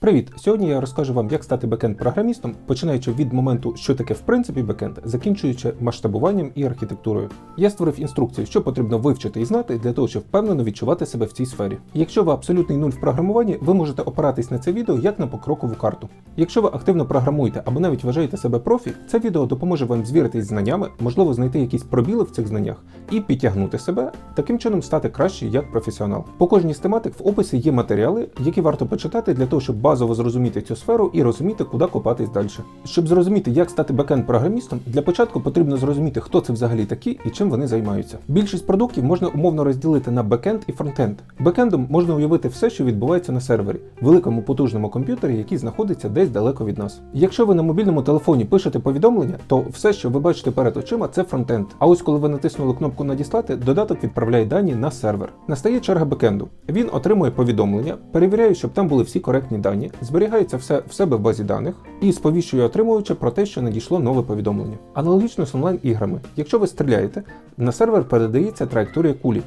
Привіт! Сьогодні я розкажу вам, як стати бекенд-програмістом, починаючи від моменту, що таке в принципі бекенд, закінчуючи масштабуванням і архітектурою. Я створив інструкцію, що потрібно вивчити і знати для того, щоб впевнено відчувати себе в цій сфері. Якщо ви абсолютний нуль в програмуванні, ви можете опиратись на це відео як на покрокову карту. Якщо ви активно програмуєте або навіть вважаєте себе профі, це відео допоможе вам звіритись знаннями, можливо, знайти якісь пробіли в цих знаннях і підтягнути себе, таким чином стати краще як професіонал. По кожній з тематик в описі є матеріали, які варто почитати для того, щоб базово зрозуміти цю сферу і розуміти, куди копатись далі. Щоб зрозуміти, як стати бекенд-програмістом, для початку потрібно зрозуміти, хто це взагалі такі і чим вони займаються. Більшість продуктів можна умовно розділити на бекенд і фронтенд. Бекендом можна уявити все, що відбувається на сервері, великому потужному комп'ютері, який знаходиться десь далеко від нас. Якщо ви на мобільному телефоні пишете повідомлення, то все, що ви бачите перед очима, це фронтенд. А ось коли ви натиснули кнопку Надіслати, додаток відправляє дані на сервер. Настає черга бекенду. Він отримує повідомлення, перевіряє, щоб там були всі коректні дані, зберігається все в себе в базі даних і сповіщує отримувача про те, що надійшло нове повідомлення. Аналогічно з онлайн-іграми. Якщо ви стріляєте, на сервер передається траєкторія кулі.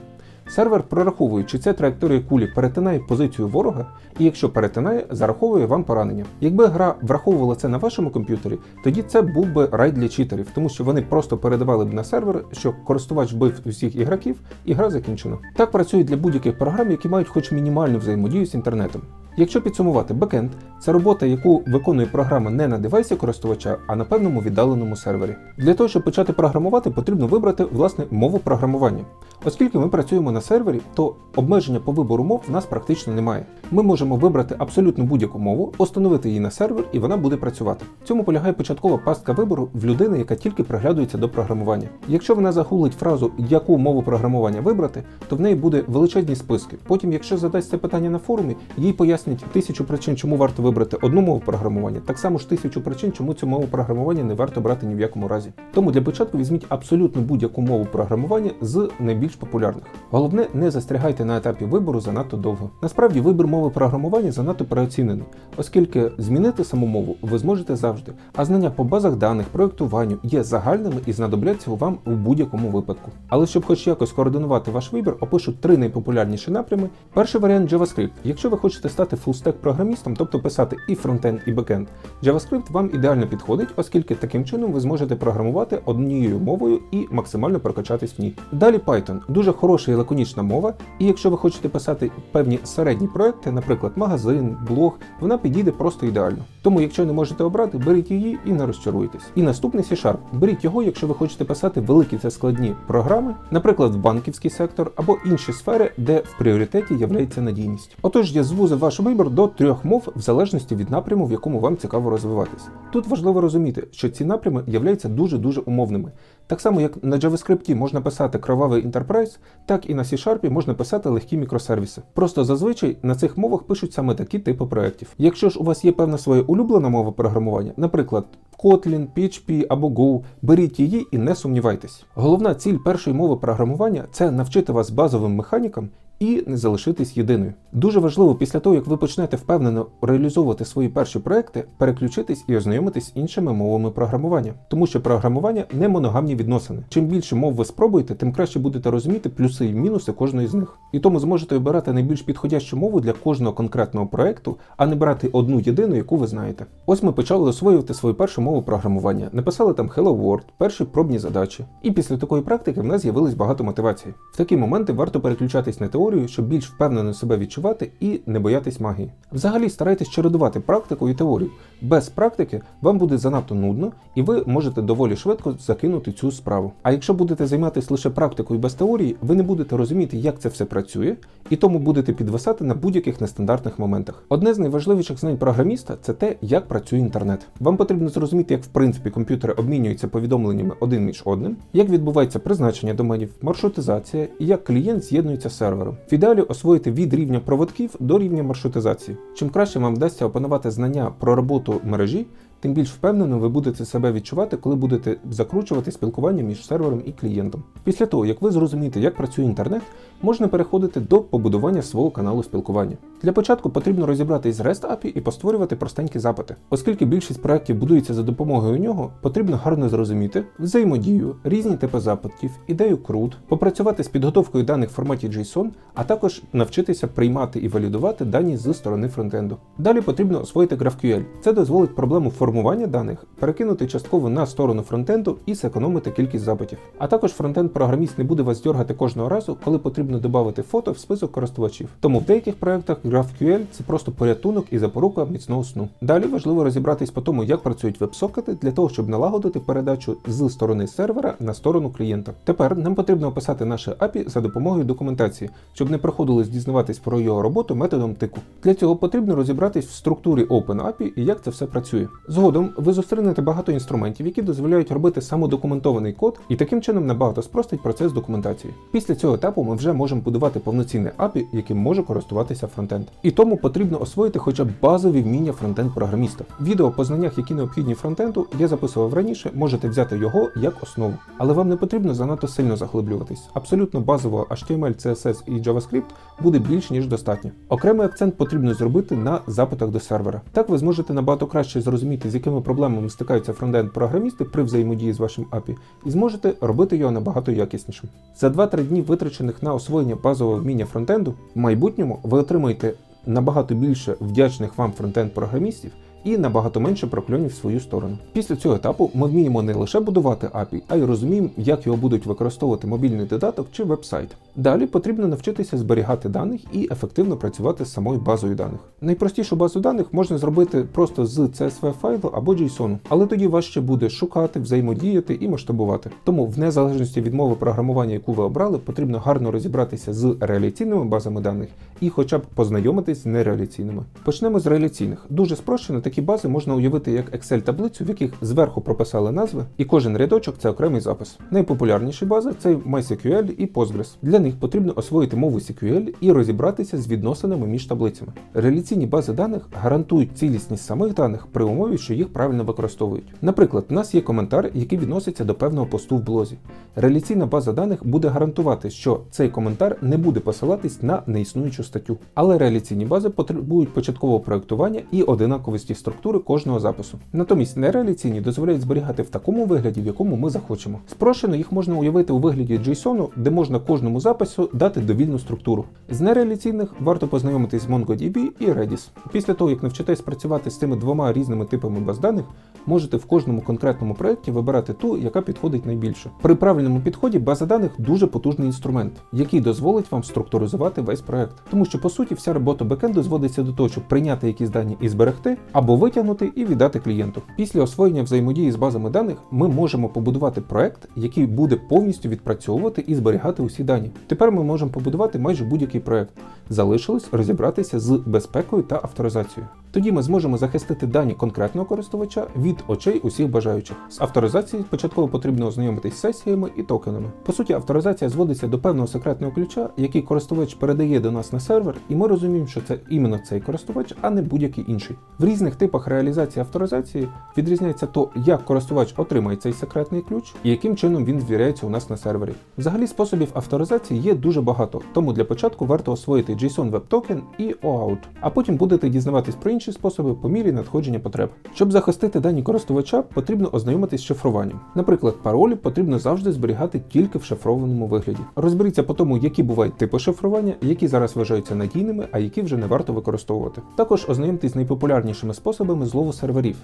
Сервер прораховує, чи ця траєкторія кулі перетинає позицію ворога, і якщо перетинає, зараховує вам поранення. Якби гра враховувала це на вашому комп'ютері, тоді це був би рай для читерів, тому що вони просто передавали б на сервер, що користувач вбив усіх ігроків, і гра закінчена. Так працює для будь-яких програм, які мають хоч мінімальну взаємодію з інтернетом. Якщо підсумувати, бекенд це робота, яку виконує програма не на девайсі користувача, а на певному віддаленому сервері. Для того, щоб почати програмувати, потрібно вибрати власне мову програмування. Оскільки ми працюємо на сервері, то обмеження по вибору мов в нас практично немає. Ми можемо вибрати абсолютно будь-яку мову, установити її на сервер, і вона буде працювати. В цьому полягає початкова пастка вибору в людини, яка тільки приглядується до програмування. Якщо вона загуглить фразу, яку мову програмування вибрати, то в неї буде величезні списки. Потім, якщо задасть це питання на форумі, їй пояснять тисячу причин, чому варто вибрати одну мову програмування, так само ж тисячу причин, чому цю мову програмування не варто брати ні в якому разі. Тому для початку візьміть абсолютно будь-яку мову програмування з найбільш популярних. Головне, не застрягайте на етапі вибору занадто довго. Насправді, вибір мови програмування занадто переоцінений, оскільки змінити саму мову ви зможете завжди, а знання по базах даних, проєктуванню є загальними і знадобляться вам у будь-якому випадку. Але щоб хоч якось координувати ваш вибір, опишу три найпопулярніші напрями. Перший варіант JavaScript. Якщо ви хочете стати фулстек програмістом, тобто писати і фронтенд, і бекенд, JavaScript вам ідеально підходить, оскільки таким чином ви зможете програмувати однією мовою і максимально прокачатись в ній. Далі Python дуже хороша і лаконічна мова, і якщо ви хочете писати певні середні проекти, наприклад, магазин, блог, вона підійде просто ідеально. Тому, якщо не можете обрати, беріть її і не розчаруйтесь. І наступний C-Sharp. Беріть його, якщо ви хочете писати великі та складні програми, наприклад, в банківський сектор або інші сфери, де в пріоритеті являється надійність. Отож, я звузив ваш вибір до трьох мов в залежності від напряму, в якому вам цікаво розвиватись. Тут важливо розуміти, що ці напрями являються дуже-дуже умовними. Так само, як на JavaScript можна писати кровавий інтерпрайз, так і на C-Sharp можна писати легкі мікросервіси. Просто зазвичай на цих мовах пишуть саме такі типи проєктів. Якщо ж у вас є певна своя улюблена мова програмування, наприклад, Kotlin, PHP або Go, беріть її і не сумнівайтесь. Головна ціль першої мови програмування це навчити вас базовим механікам і не залишитись єдиною. Дуже важливо після того, як ви почнете впевнено реалізовувати свої перші проекти, переключитись і ознайомитись з іншими мовами програмування, тому що програмування не моногамні відносини. Чим більше мов ви спробуєте, тим краще будете розуміти плюси і мінуси кожної з них. І тому зможете обирати найбільш підходящу мову для кожного конкретного проекту, а не брати одну єдину, яку ви знаєте. Ось ми почали освоювати свою першу мову програмування, написали там Hello World, перші пробні задачі. І після такої практики в нас з'явилось багато мотивації. В такі моменти варто переключатись на теорію, щоб більш впевнено себе відчувати і не боятись магії. Взагалі старайтесь чередувати практику і теорію. Без практики вам буде занадто нудно, і ви можете доволі швидко закинути цю справу. А якщо будете займатися лише практикою без теорії, ви не будете розуміти, як це все працює, і тому будете підвисати на будь-яких нестандартних моментах. Одне з найважливіших знань програміста це те, як працює інтернет. Вам потрібно зрозуміти, як в принципі комп'ютери обмінюються повідомленнями один між одним, як відбувається призначення доменів, маршрутизація і як клієнт з'єднується з сервером. В ідеалі освоїти від рівня проводків до рівня маршрутизації. Чим краще вам вдасться опанувати знання про роботу мережі, тим більш впевнено ви будете себе відчувати, коли будете закручувати спілкування між сервером і клієнтом. Після того, як ви зрозумієте, як працює інтернет, можна переходити до побудування свого каналу спілкування. Для початку потрібно розібратись з REST API і постворювати простенькі запити. Оскільки більшість проєктів будується за допомогою нього, потрібно гарно зрозуміти взаємодію, різні типи запитів, ідею CRUD, попрацювати з підготовкою даних в форматі JSON, а також навчитися приймати і валідувати дані з сторони фронтенду. Далі потрібно освоїти GraphQL. Це дозволить проблему формування даних перекинути частково на сторону фронтенду і зекономити кількість запитів. А також фронтенд-програміст не буде вас дергати кожного разу, коли потрібно додати фото в список користувачів. Тому в деяких проєктах GraphQL це просто порятунок і запорука міцного сну. Далі важливо розібратись по тому, як працюють веб-сокети для того, щоб налагодити передачу з сторони сервера на сторону клієнта. Тепер нам потрібно описати наше API за допомогою документації, щоб не приходилось дізнаватись про його роботу методом тику. Для цього потрібно розібратись в структурі OpenAPI і як це все працює. Згодом ви зустрінете багато інструментів, які дозволяють робити самодокументований код, і таким чином набагато спростить процес документації. Після цього етапу ми вже можемо будувати повноцінне API, яким може користуватися фронтенд. І тому потрібно освоїти хоча б базові вміння фронтенд-програміста. Відео по знаннях, які необхідні фронтенду, я записував раніше, можете взяти його як основу. Але вам не потрібно занадто сильно заглиблюватись. Абсолютно базово HTML, CSS і JavaScript буде більш ніж достатньо. Окремий акцент потрібно зробити на запитах до сервера. Так ви зможете набагато краще зрозуміти, з якими проблемами стикаються фронтенд-програмісти при взаємодії з вашим API, і зможете робити його набагато якіснішим. За 2-3 дні витрачених на освоєння базового вміння фронтенду, в майбутньому ви отримаєте набагато більше вдячних вам фронтенд-програмістів і набагато менше прокльонів в свою сторону. Після цього етапу ми вміємо не лише будувати API, а й розуміємо, як його будуть використовувати мобільний додаток чи веб-сайт. Далі потрібно навчитися зберігати даних і ефективно працювати з самою базою даних. Найпростішу базу даних можна зробити просто з CSV файлу або JSON, але тоді важче буде шукати, взаємодіяти і масштабувати. Тому, в незалежності від мови програмування, яку ви обрали, потрібно гарно розібратися з реляційними базами даних і хоча б познайомитись з нереляційними. Почнемо з реляційних. Дуже спрощено такі бази можна уявити як Excel-таблицю, в яких зверху прописали назви, і кожен рядочок це окремий запис. Найпопулярніші бази це MySQL і Postgres. Для них потрібно освоїти мову SQL і розібратися з відносинами між таблицями. Реляційні бази даних гарантують цілісність самих даних при умові, що їх правильно використовують. Наприклад, у нас є коментар, який відноситься до певного посту в блозі. Реляційна база даних буде гарантувати, що цей коментар не буде посилатись на неіснуючу статтю. Але реляційні бази потребують початкового проектування і одинаковості структури кожного запису. Натомість нереляційні дозволяють зберігати в такому вигляді, в якому ми захочемо. Спрощено їх можна уявити у вигляді JSON, де можна кожному запису дати довільну структуру. З нереляційних варто познайомитись з MongoDB і Redis. Після того, як навчитесь працювати з цими двома різними типами баз даних, можете в кожному конкретному проєкті вибирати ту, яка підходить найбільше. При правильному підході база даних дуже потужний інструмент, який дозволить вам структуризувати весь проєкт. Тому що по суті вся робота бекенду зводиться до того, щоб прийняти якісь дані і зберегти, або витягнути і віддати клієнту. Після освоєння взаємодії з базами даних ми можемо побудувати проект, який буде повністю відпрацьовувати і зберігати усі дані. Тепер ми можемо побудувати майже будь-який проект. Залишилось розібратися з безпекою та авторизацією. Тоді ми зможемо захистити дані конкретного користувача від очей усіх бажаючих. З авторизацією спочатку потрібно ознайомитись з сесіями і токенами. По суті, авторизація зводиться до певного секретного ключа, який користувач передає до нас на сервер, і ми розуміємо, що це іменно цей користувач, а не будь-який інший. В різних типах реалізації авторизації відрізняється то, як користувач отримає цей секретний ключ і яким чином він звіряється у нас на сервері. Взагалі способів авторизації є дуже багато, тому для початку варто освоїти JSON Web Token і OAuth, а потім будете дізнаватись про інші способи по мірі надходження потреб. Щоб захистити дані користувача, потрібно ознайомитись з шифруванням. Наприклад, паролі потрібно завжди зберігати тільки в шифрованому вигляді. Розберіться по тому, які бувають типи шифрування, які зараз вважаються надійними, а які вже не варто використовувати. Також ознайомтесь з найпопулярнішими способами злову серверів,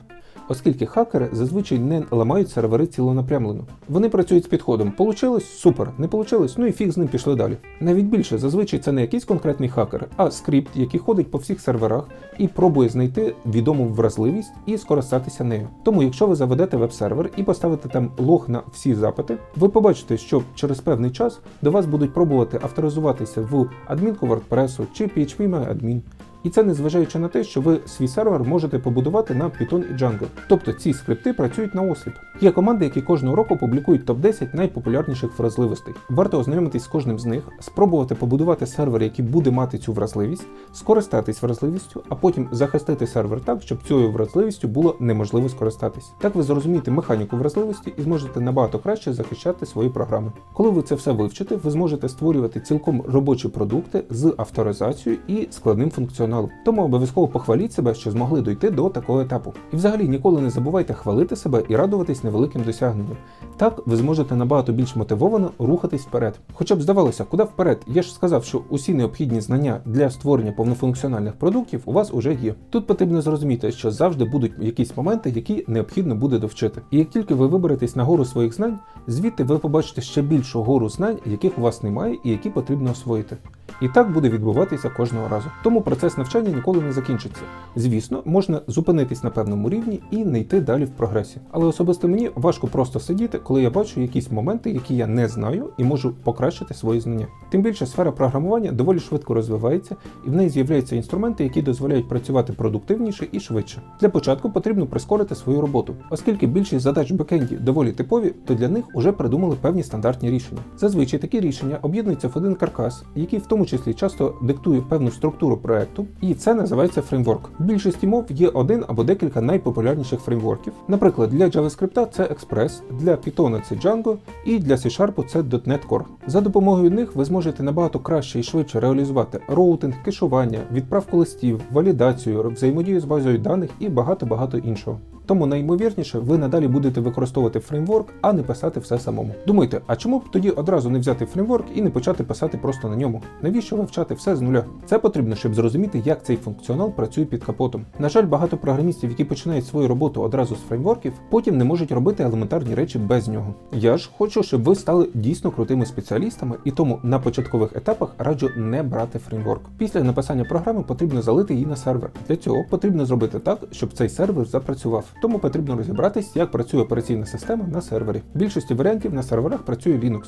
оскільки хакери зазвичай не ламають сервери цілонапрямлено. Вони працюють з підходом: получилось супер, не получилось, ну і фіг з ним пішли далі. Навіть більше зазвичай це не якийсь конкретний хакер, а скрипт, який ходить по всіх серверах і пробує знайти відому вразливість і скористатися нею. Тому, якщо ви заведете веб-сервер і поставите там лог на всі запити, ви побачите, що через певний час до вас будуть пробувати авторизуватися в адмінку WordPress чи PHP адмін. І це незважаючи на те, що ви свій сервер можете побудувати на Python і Django. Тобто ці скрипти працюють на осліп. Є команди, які кожного року публікують топ-10 найпопулярніших вразливостей. Варто ознайомитись з кожним з них, спробувати побудувати сервер, який буде мати цю вразливість, скористатись вразливістю, а потім захистити сервер так, щоб цією вразливістю було неможливо скористатись. Так ви зрозумієте механіку вразливості і зможете набагато краще захищати свої програми. Коли ви це все вивчите, ви зможете створювати цілком робочі продукти з авторизацією і складним функціоналом. Тому обов'язково похваліть себе, що змогли дойти до такого етапу. І взагалі ніколи не забувайте хвалити себе і радуватись невеликим досягненням. Так ви зможете набагато більш мотивовано рухатись вперед. Хоча б здавалося, куди вперед? Я ж сказав, що усі необхідні знання для створення повнофункціональних продуктів у вас уже є. Тут потрібно зрозуміти, що завжди будуть якісь моменти, які необхідно буде довчити. І як тільки ви виберетесь на гору своїх знань, звідти ви побачите ще більшу гору знань, яких у вас немає і які потрібно освоїти. І так буде відбуватися кожного разу. Тому процес навчання ніколи не закінчиться. Звісно, можна зупинитись на певному рівні і не йти далі в прогресі. Але особисто мені важко просто сидіти, коли я бачу якісь моменти, які я не знаю, і можу покращити свої знання. Тим більше сфера програмування доволі швидко розвивається, і в неї з'являються інструменти, які дозволяють працювати продуктивніше і швидше. Для початку потрібно прискорити свою роботу, оскільки більшість задач бекенді доволі типові, то для них вже придумали певні стандартні рішення. Зазвичай такі рішення об'єднуються в один каркас, який в тому числі часто диктує певну структуру проекту, і це називається фреймворк. В більшості мов є один або декілька найпопулярніших фреймворків. Наприклад, для JavaScript це Express, для Python це Django і для C-Sharp це .NET Core. За допомогою них ви зможете набагато краще і швидше реалізувати роутинг, кешування, відправку листів, валідацію, взаємодію з базою даних і багато-багато іншого. Тому найімовірніше ви надалі будете використовувати фреймворк, а не писати все самому. Думайте, а чому б тоді одразу не взяти фреймворк і не почати писати просто на ньому? Навіщо вивчати все з нуля? Це потрібно, щоб зрозуміти, як цей функціонал працює під капотом. На жаль, багато програмістів, які починають свою роботу одразу з фреймворків, потім не можуть робити елементарні речі без нього. Я ж хочу, щоб ви стали дійсно крутими спеціалістами, і тому на початкових етапах раджу не брати фреймворк. Після написання програми потрібно залити її на сервер. Для цього потрібно зробити так, щоб цей сервер запрацював. Тому потрібно розібратись, як працює операційна система на сервері. В більшості варіантів на серверах працює Linux.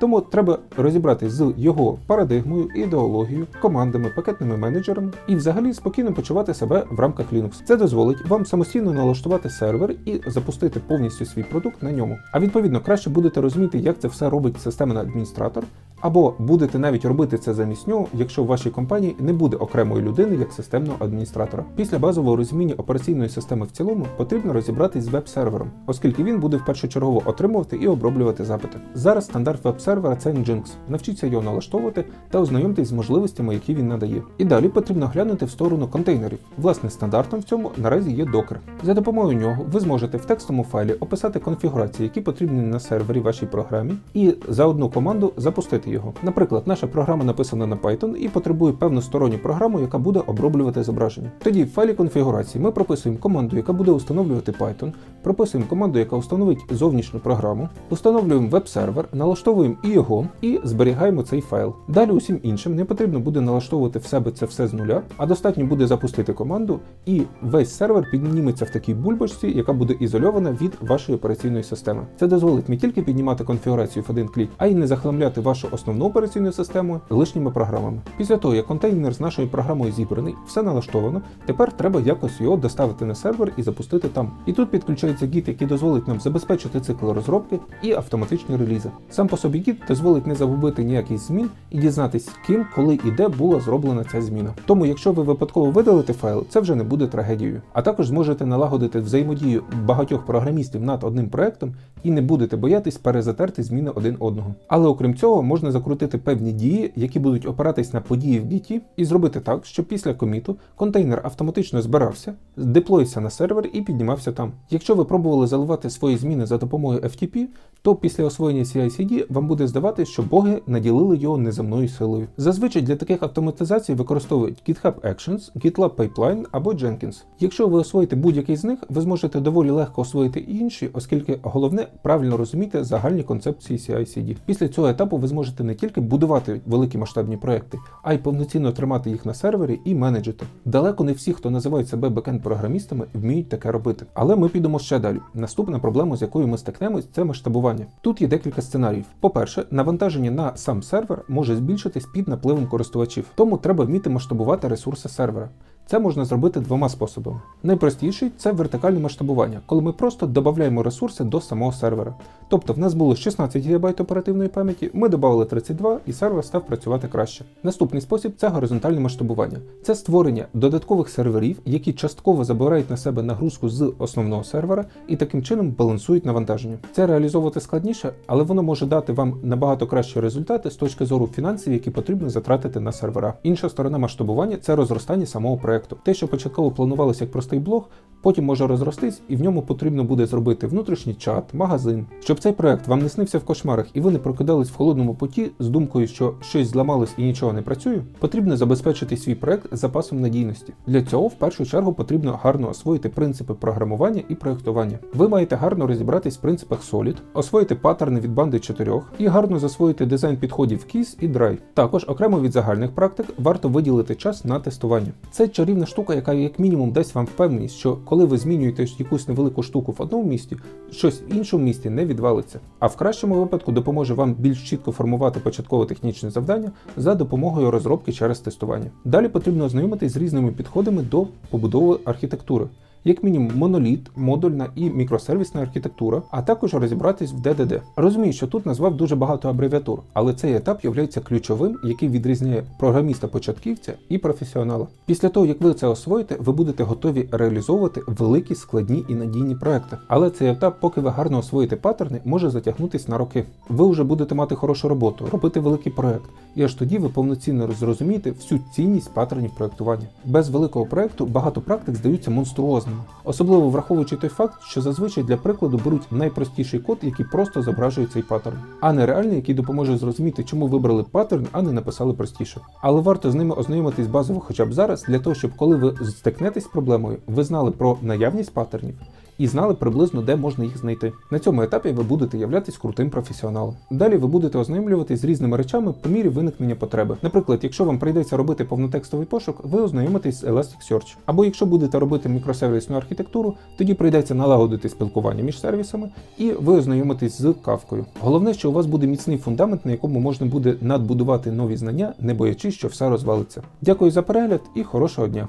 Тому треба розібратись з його парадигмою, ідеологією, командами, пакетними менеджерами і взагалі спокійно почувати себе в рамках Linux. Це дозволить вам самостійно налаштувати сервер і запустити повністю свій продукт на ньому. А відповідно краще будете розуміти, як це все робить системний адміністратор, або будете навіть робити це замість нього, якщо в вашій компанії не буде окремої людини як системного адміністратора. Після базового розуміння операційної системи в цілому потрібно розібратись з веб-сервером, оскільки він буде в першочергово отримувати і оброблювати запити. Зараз стандарт веб-сервера це Nginx. Навчіться його налаштовувати та ознайомтесь з можливостями, які він надає. І далі потрібно глянути в сторону контейнерів. Власне, стандартом в цьому наразі є Docker. За допомогою нього ви зможете в текстовому файлі описати конфігурації, які потрібні на сервері вашій програмі, і за одну команду запустити його. Наприклад, наша програма написана на Python і потребує певну сторонню програму, яка буде оброблювати зображення. Тоді в файлі конфігурації ми прописуємо команду, яка буде встановлювати Python, прописуємо команду, яка встановить зовнішню програму, встановлюємо веб-сервер, налаштовуємо і його і зберігаємо цей файл. Далі усім іншим не потрібно буде налаштовувати в себе це все з нуля, а достатньо буде запустити команду, і весь сервер підніметься в такій бульбашці, яка буде ізольована від вашої операційної системи. Це дозволить не тільки піднімати конфігурацію в один клік, а й не захламляти вашу основну операційну систему лишніми програмами. Після того, як контейнер з нашою програмою зібраний, все налаштовано, тепер треба якось його доставити на сервер і запустити там. І тут підключається Git, який дозволить нам забезпечити цикл розробки і автоматичні релізи. Сам по собі Git дозволить не загубити ніяких змін і дізнатись, ким, коли і де була зроблена ця зміна. Тому, якщо ви випадково видалите файл, це вже не буде трагедією. А також зможете налагодити взаємодію багатьох програмістів над одним проектом і не будете боятись перезатерти зміни один одного. Але окрім цього, можна закрутити певні дії, які будуть опиратись на події в Git, і зробити так, щоб після коміту контейнер автоматично збирався, деплоївся на сервер і піднімався там. Якщо ви пробували заливати свої зміни за допомогою FTP, то після освоєння CI-CD вам буде здаватися, що боги наділили його неземною силою. Зазвичай для таких автоматизацій використовують GitHub Actions, GitLab Pipeline або Jenkins. Якщо ви освоїте будь-який з них, ви зможете доволі легко освоїти інші, оскільки головне правильно розуміти загальні концепції CI-CD. Після цього етапу ви зможете не тільки будувати великі масштабні проекти, а й повноцінно тримати їх на сервері і менеджити. Далеко не всі, хто називають себе бекенд програмістами, вміють таке робити. Але ми підемо ще далі. Наступна проблема, з якою ми стикнемось, це масштабування. Тут є декілька сценаріїв. По-перше, навантаження на сам сервер може збільшитись під напливом користувачів, тому треба вміти масштабувати ресурси сервера. Це можна зробити двома способами. Найпростіший це вертикальне масштабування, коли ми просто додаємо ресурси до самого сервера. Тобто в нас було 16 ГБ оперативної пам'яті, ми додали 32 і сервер став працювати краще. Наступний спосіб це горизонтальне масштабування. Це створення додаткових серверів, які частково забирають на себе нагрузку з основного сервера і таким чином балансують навантаження. Це реалізовувати складніше, але воно може дати вам набагато кращі результати з точки зору фінансів, які потрібно затратити на сервера. Інша сторона масштабування це розростання самого проекту. Те, що початково планувалося як простий блог, потім може розростись, і в ньому потрібно буде зробити внутрішній чат, магазин. Щоб цей проект вам не снився в кошмарах і ви не прокидались в холодному поті з думкою, що щось зламалось і нічого не працює, потрібно забезпечити свій проект запасом надійності. Для цього в першу чергу потрібно гарно освоїти принципи програмування і проектування. Ви маєте гарно розібратись в принципах Solid, освоїти паттерни від банди 4 і гарно засвоїти дизайн підходів KISS і Dry. Також окремо від загальних практик варто виділити час на тестування. Це чарівна штука, яка як мінімум дасть вам впевненість, що коли ви змінюєте якусь невелику штуку в одному місті, щось в іншому місті не відвалиться. А в кращому випадку допоможе вам більш чітко формувати початкове технічне завдання за допомогою розробки через тестування. Далі потрібно ознайомитись з різними підходами до побудови архітектури. Як мінімум моноліт, модульна і мікросервісна архітектура, а також розібратись в ДДД. Розумію, що тут назвав дуже багато абревіатур, але цей етап є ключовим, який відрізняє програміста-початківця і професіонала. Після того, як ви це освоїте, ви будете готові реалізовувати великі, складні і надійні проекти. Але цей етап, поки ви гарно освоїте паттерни, може затягнутись на роки. Ви вже будете мати хорошу роботу, робити великий проект, і аж тоді ви повноцінно зрозумієте всю цінність паттернів проектування. Без великого проекту багато практик здаються монструозними, особливо враховуючи той факт, що зазвичай для прикладу беруть найпростіший код, який просто зображує цей паттерн, а не реальний, який допоможе зрозуміти, чому вибрали паттерн, а не написали простіше. Але варто з ними ознайомитись базово хоча б зараз, для того, щоб коли ви стикнетесь з проблемою, ви знали про наявність паттернів і знали приблизно, де можна їх знайти. На цьому етапі ви будете являтись крутим професіоналом. Далі ви будете ознайомлюватись з різними речами по мірі виникнення потреби. Наприклад, якщо вам прийдеться робити повнотекстовий пошук, ви ознайомитесь з Elasticsearch. Або якщо будете робити мікросервісну архітектуру, тоді прийдеться налагодити спілкування між сервісами, і ви ознайомитесь з кавкою. Головне, що у вас буде міцний фундамент, на якому можна буде надбудувати нові знання, не боячись, що все розвалиться. Дякую за перегляд і хорошого дня!